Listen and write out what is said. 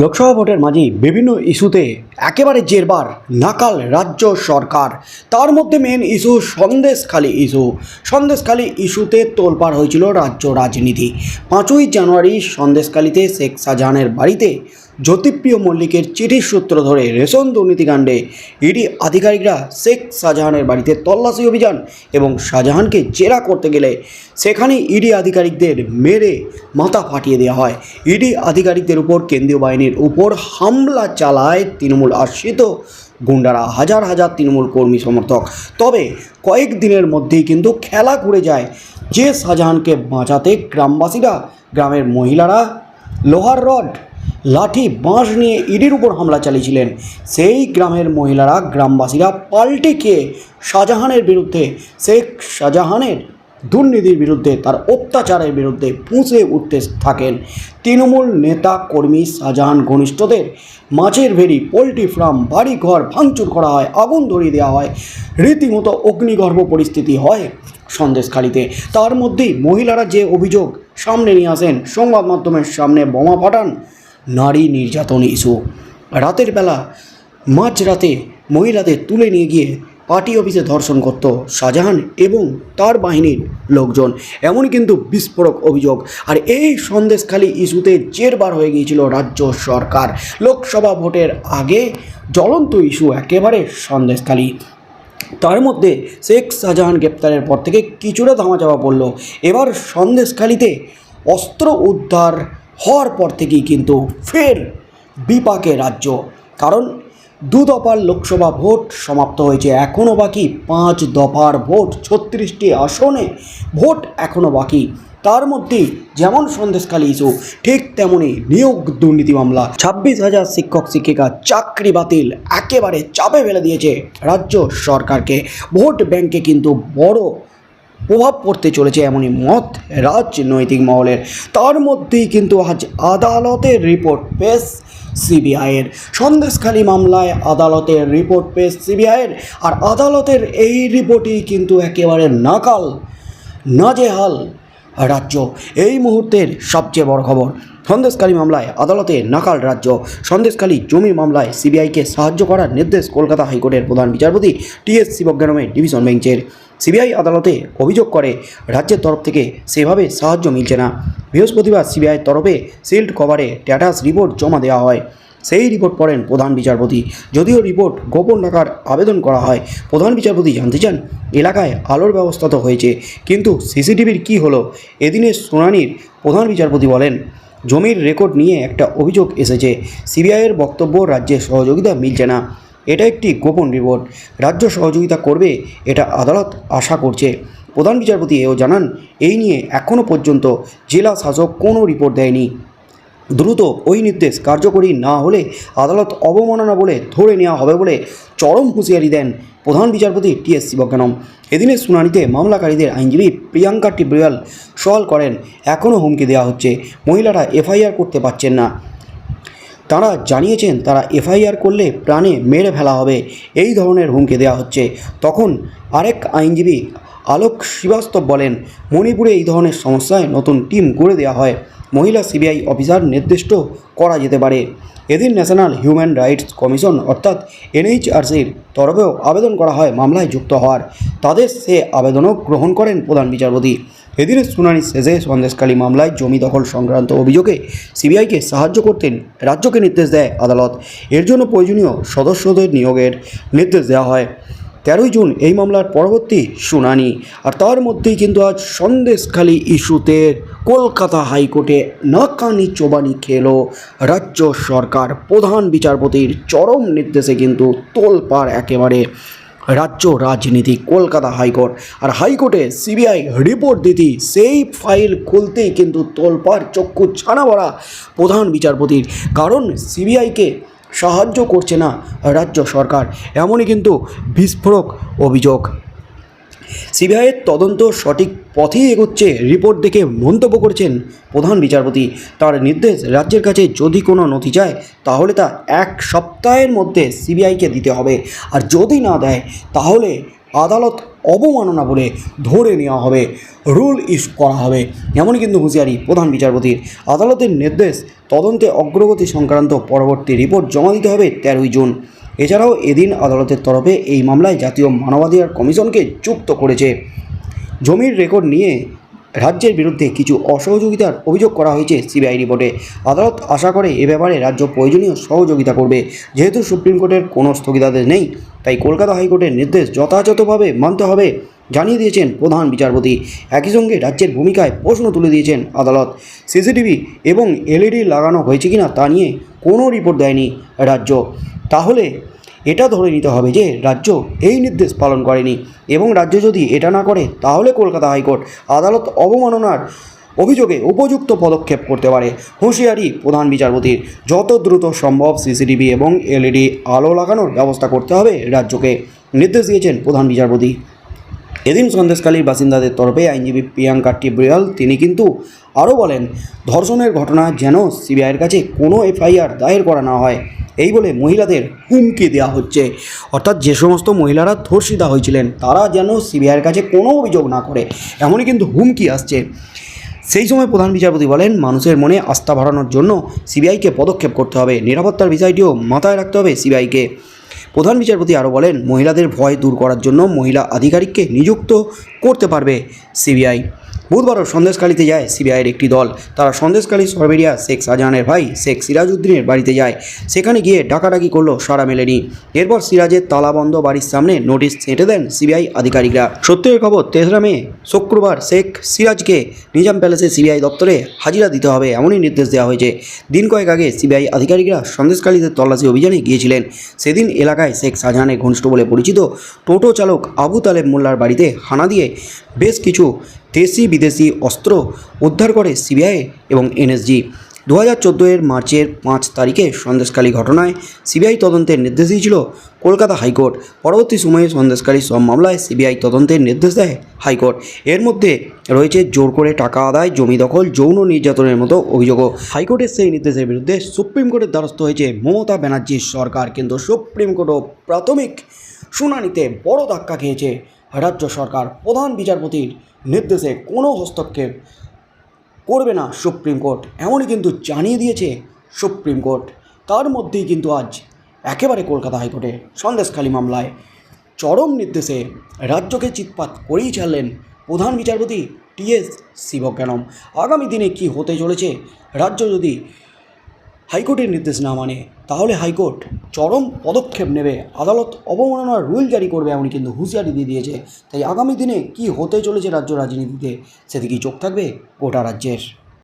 লোকসভা ভোটের মাঝে বিভিন্ন ইস্যুতে একেবারে জেরবার নাকাল রাজ্য সরকার। তার মধ্যে main issue Sandeshkhali issue Sandeshkhali ইস্যুতে তোলপাড় হয়েছিল রাজ্য রাজনীতি। পাঁচই জানুয়ারি সন্দেশখালীতে শেখ শাহজাহানের বাড়িতে জ্যোতিপ্রিয় মল্লিকের চিঠির সূত্র ধরে রেশন দুর্নীতিকাণ্ডে ইডি আধিকারিকরা শেখ শাহজাহানের বাড়িতে তল্লাশি অভিযান এবং শাহজাহানকে জেরা করতে গেলে সেখানে ইডি আধিকারিকদের মেরে মাথা ফাটিয়ে দেওয়া হয়। ইডি আধিকারিকদের উপর কেন্দ্রীয় বাহিনীর উপর হামলা চালায় তৃণমূল আশ্রিত গুন্ডারা, হাজার হাজার তৃণমূল কর্মী সমর্থক। তবে কয়েক দিনের মধ্যেই কিন্তু খেলা ঘুরে যায়। যে শাহজাহানকে বাঁচাতে গ্রামবাসীরা, গ্রামের মহিলারা, লোহার রড লাঠি বাঁশ নিয়ে ইডির উপর হামলা চালিয়েছিলেন। সেই গ্রামের মহিলারা গ্রামবাসীরা পাল্টে খেয়ে শাহজাহানের বিরুদ্ধে, শেখ শাহজাহানের দুর্নীতির বিরুদ্ধে, তার অত্যাচারের বিরুদ্ধে ফুঁসে উঠতে থাকেন। তৃণমূল নেতা কর্মী শাহজাহান ঘনিষ্ঠদের মাছের ভেড়ি, পোলট্রি ফার্ম বাড়ি ঘর ভাঙচুর করা হয়, আগুন ধরিয়ে দেওয়া হয়, রীতিমতো অগ্নিগর্ভ পরিস্থিতি হয় সন্দেশখালিতে। তার মধ্যেই মহিলারা যে অভিযোগ সামনে নিয়ে আসেন, সংবাদ মাধ্যমের সামনে বোমা ফাটান নারী নির্যাতন ইস্যু। রাতের বেলা মাঝরাতে মহিলাদের তুলে নিয়ে গিয়ে পার্টি অফিসে ধর্ষণ করত শাহজাহান এবং তার বাহিনীর লোকজন। এমনই কিন্তু বিস্ফোরক অভিযোগ। আর এই সন্দেশখালী ইস্যুতে জেরবার হয়ে গিয়েছিল রাজ্য সরকার। লোকসভা ভোটের আগে জ্বলন্ত ইস্যু একেবারে সন্দেশখালী। তার মধ্যে শেখ শাহজাহান গ্রেপ্তারের পর থেকে কিছুটা ধামাচাপা পড়ল। এবার সন্দেশখালিতে অস্ত্র উদ্ধার হওয়ার পর থেকেই কিন্তু ফের বিপাকে রাজ্য। কারণ দু দফার লোকসভা ভোট সমাপ্ত হয়েছে এখনও বাকি পাঁচ দফার ভোট, ছত্রিশটি আসনে ভোট এখনও বাকি। তার মধ্যে যেমন সন্দেশখালী ইস্যু, ঠিক তেমনই নিয়োগ দুর্নীতি মামলা। ছাব্বিশ হাজার শিক্ষক, শিক্ষিকা চাকরি বাতিল একেবারে চাপে ফেলে দিয়েছে রাজ্য সরকারকে। ভোট ব্যাংকে কিন্তু বড় প্রভাব পড়তে চলেছে এমনই মত রাজনৈতিক মহলের। তার মধ্যেই কিন্তু আজ আদালতের রিপোর্ট পেশ সিবিআইয়ের। সন্দেশখালী মামলায় আদালতের রিপোর্ট পেশ সিবিআইয়ের আর আদালতের এই রিপোর্টই কিন্তু একেবারে নাকাল, নাজেহাল। রাজ্য। এই মুহূর্তের সবচেয়ে বড় খবর সন্দেশকালী মামলায় আদালতে নাকাল রাজ্য। সন্দেশকালী জমি মামলায় সিবিআইকে সাহায্য করার নির্দেশ কলকাতা হাইকোর্টের প্রধান বিচারপতি টিএস শিবজ্ঞানমের ডিভিশন বেঞ্চের। সিবিআই আদালতে অভিযোগ করে, রাজ্যের তরফ থেকে সেভাবে সাহায্য মিলছে না। বৃহস্পতিবার সিবিআইয়ের তরফে সিল্ড কভারে স্ট্যাটাস রিপোর্ট জমা দেওয়া হয়। সেই রিপোর্ট পড়েন প্রধান বিচারপতি। যদিও রিপোর্ট গোপন রাখার আবেদন করা হয়, প্রধান বিচারপতি জানতে চান, এলাকায় আলোর ব্যবস্থা তো হয়েছে, কিন্তু সিসিটিভির কী হলো? এদিনের শুনানির প্রধান বিচারপতি বলেন, জমির রেকর্ড নিয়ে একটা অভিযোগ এসেছে। সিবিআইয়ের বক্তব্য রাজ্যের সহযোগিতা মিলছে না। এটা একটি গোপন রিপোর্ট রাজ্য সহযোগিতা করবে এটা আদালত আশা করছে। প্রধান বিচারপতি এও জানান, এই নিয়ে এখনও পর্যন্ত জেলা শাসক কোনো রিপোর্ট দেয়নি। দ্রুত ওই নির্দেশ কার্যকরী না হলে আদালত অবমাননা বলে ধরে নেওয়া হবে বলে চরম হুঁশিয়ারি দেন প্রধান বিচারপতি টি এস শিবজ্ঞানম। এদিনের শুনানিতে মামলাকারীদের আইনজীবী প্রিয়াঙ্কা টিব্রিয়াল সওয়াল করেন, এখনও হুমকি দেওয়া হচ্ছে, মহিলারা এফআইআর করতে পারছেন না। তারা জানিয়েছেন তারা এফআইআর করলে প্রাণে মেরে ফেলা হবে, এই ধরনের হুমকি দেওয়া হচ্ছে। তখন আরেক আইনজীবী আলোক শ্রীবাস্তব বলেন, মণিপুরে এই ধরনের সমস্যায় নতুন টিম গড়ে দেওয়া হয়। মহিলা সিবিআই অফিসার নির্দিষ্ট করা যেতে পারে। এদিন ন্যাশনাল হিউম্যান রাইটস কমিশন অর্থাৎ এনএইচআরসির তরফেও আবেদন করা হয় মামলায় যুক্ত হওয়ার। তাদের সে আবেদনও গ্রহণ করেন প্রধান বিচারপতি। এদিনের শুনানি শেষে সন্দেশকালী মামলায় জমি দখল সংক্রান্ত অভিযোগে সিবিআইকে সাহায্য করতেন রাজ্যকে নির্দেশ দেয় আদালত। এর জন্য প্রয়োজনীয় সদস্যদের নিয়োগের নির্দেশ দেওয়া হয়। তেরোই জুন এই মামলার পরবর্তী শুনানি। আর তার মধ্যেই কিন্তু আজ সন্দেশখালী ইস্যুতে কলকাতা হাইকোর্টে নাকানি চোবানি খেলো রাজ্য সরকার। প্রধান বিচারপতির চরম নির্দেশে কিন্তু তোলপাড় একেবারে রাজ্য রাজনীতি কলকাতা হাইকোর্ট। আর হাইকোর্টে সিবিআই রিপোর্ট দিতেই সেই ফাইল খুলতেই কিন্তু তোলপাড় চক্ষু ছানা ভরা প্রধান বিচারপতির। কারণ সিবিআইকে সাহায্য করছে না রাজ্য সরকার। এমনই কিন্তু বিস্ফোরক অভিযোগ। সিবিআইয়ের তদন্ত সঠিক পথেই এগোচ্ছে রিপোর্ট দেখে মন্তব্য করেছেন প্রধান বিচারপতি। তার নির্দেশ রাজ্যের কাছে যদি কোনো নথি চায় তাহলে তা এক সপ্তাহের মধ্যে সিবিআইকে দিতে হবে। আর যদি না দেয়, তাহলে আদালত অবমাননা বলে ধরে নেওয়া হবে, রুল ইস্যু করা হবে। এমনই কিন্তু হুঁশিয়ারি প্রধান বিচারপতির। আদালতের নির্দেশ, তদন্তে অগ্রগতি সংক্রান্ত পরবর্তী রিপোর্ট জমা দিতে হবে তেরোই জুন। এছাড়াও এদিন আদালতের তরফে এই মামলায় জাতীয় মানবাধিকার কমিশনকে যুক্ত করেছে। জমির রেকর্ড নিয়ে রাজ্যের বিরুদ্ধে কিছু অসহযোগিতার অভিযোগ করা হয়েছে সিবিআই রিপোর্টে। আদালত আশা করে এ ব্যাপারে রাজ্য প্রয়োজনীয় সহযোগিতা করবে। যেহেতু সুপ্রিম কোর্টের কোনো স্থগিতাদেশ নেই, তাই কলকাতা হাইকোর্টের নির্দেশ যথাযথভাবে মানতে হবে জানিয়ে দিয়েছেন প্রধান বিচারপতি। একই সঙ্গে রাজ্যের ভূমিকায় প্রশ্ন তুলে দিয়েছেন আদালত। সিসিটিভি এবং এলইডি লাগানো হয়েছে কিনা তা নিয়ে কোনো রিপোর্ট দেয়নি রাজ্য। তাহলে এটা ধরে নিতে হবে যে রাজ্য এই নির্দেশ পালন করেনি এবং রাজ্য যদি এটা না করে, তাহলে কলকাতা হাইকোর্ট আদালত অবমাননার অভিযোগে উপযুক্ত পদক্ষেপ করতে পারে। হুঁশিয়ারি প্রধান বিচারপতির। যত দ্রুত সম্ভব সিসিটিভি এবং এলইডি আলো লাগানোর ব্যবস্থা করতে হবে রাজ্যকে। নির্দেশ দিয়েছেন প্রধান বিচারপতি। এদিন সন্দেশকালীর বাসিন্দাদের তরফে আইনজীবী প্রিয়াঙ্কা টিব্রিয়াল, তিনি কিন্তু আরও বলেন, ধর্ষণের ঘটনা যেন সিবিআইয়ের কাছে কোনো এফআইআর দায়ের করা না হয়। এই বলে মহিলাদের হুমকি দেওয়া হচ্ছে। অর্থাৎ যে সমস্ত মহিলারা ধর্ষিতা হয়েছিলেন, তারা যেন সিবিআইয়ের কাছে কোনো অভিযোগ না করে। এমনই কিন্তু হুমকি আসছে। সেই সময় প্রধান বিচারপতি বলেন, মানুষের মনে আস্থা বাড়ানোর জন্য সিবিআইকে পদক্ষেপ করতে হবে। নিরাপত্তার বিষয়টিও মাথায় রাখতে হবে সিবিআইকে। প্রধান বিচারপতি আরও বলেন, মহিলাদের ভয় দূর করার জন্য মহিলা আধিকারিককে নিযুক্ত করতে পারবে সিবিআই। বুধবারও সন্দেশখালীতে যায় সিবিআইয়ের একটি দল। তারা সন্দেশকালী সরবেরিয়া শেখ শাহজাহানের ভাই, শেখ সিরাজউদ্দিনের বাড়িতে যায়। সেখানে গিয়ে ডাকাডাকি করল সারা মেলেনি। এরপর সিরাজের তালাবন্ধ বাড়ির সামনে নোটিশ ছেঁটে দেন সিবিআই আধিকারিকরা। সত্যের খবর তেসরা মে শুক্রবার শেখ সিরাজকে নিজাম প্যালেসে সিবিআই দপ্তরে হাজিরা দিতে হবে এমনই নির্দেশ দেওয়া হয়েছে। দিন কয়েক আগে সিবিআই আধিকারিকরা সন্দেশখালীতে তল্লাশি অভিযানে গিয়েছিলেন। সেদিন এলাকায় শেখ শাহজাহানের ঘনিষ্ঠ বলে পরিচিত টোটো চালক আবু তালেব মোল্লার বাড়িতে হানা দিয়ে বেশ কিছু দেশি বিদেশি অস্ত্র উদ্ধার করে সিবিআই এবং এনএসজি। দু হাজার চোদ্দ এর মার্চের পাঁচ তারিখে সন্দেশকালী ঘটনায় সিবিআই তদন্তের নির্দেশ দিয়েছিল কলকাতা হাইকোর্ট। পরবর্তী সময়ে সন্দেশকালী সব মামলায় সিবিআই তদন্তের নির্দেশ দেয় হাইকোর্ট। এর মধ্যে রয়েছে জোর করে টাকা আদায়, জমি দখল, যৌন নির্যাতনের মতো অভিযোগও। হাইকোর্টের সেই নির্দেশের বিরুদ্ধে সুপ্রিম কোর্টের দ্বারস্থ হয়েছে মমতা ব্যানার্জির সরকার, কিন্তু সুপ্রিম কোর্টও প্রাথমিক শুনানিতে বড় ধাক্কা খেয়েছে রাজ্য সরকার। প্রধান বিচারপতির নির্দেশে কোনো হস্তক্ষেপ করবে না সুপ্রিম কোর্ট। এমনই কিন্তু জানিয়ে দিয়েছে সুপ্রিম কোর্ট। তার মধ্যেই কিন্তু আজ একেবারে কলকাতা হাইকোর্টে সন্দেশখালী মামলায় চরম নির্দেশে রাজ্যকে চিৎপাত করেই ছাড়লেন প্রধান বিচারপতি টিএস শিবজ্ঞানম। আগামী দিনে কি হতে চলেছে? রাজ্য যদি হাইকোর্টের নির্দেশ না মানে তাহলে হাইকোর্ট চরম পদক্ষেপ নেবে। আদালত অবমাননার রুল জারি করবে এমনই কিন্তু হুঁশিয়ারি দিয়ে দিয়েছে। তাই আগামী দিনে কি হতে চলেছে রাজ্য রাজনীতিতে, সেদিকেই চোখ থাকবে গোটা রাজ্যের।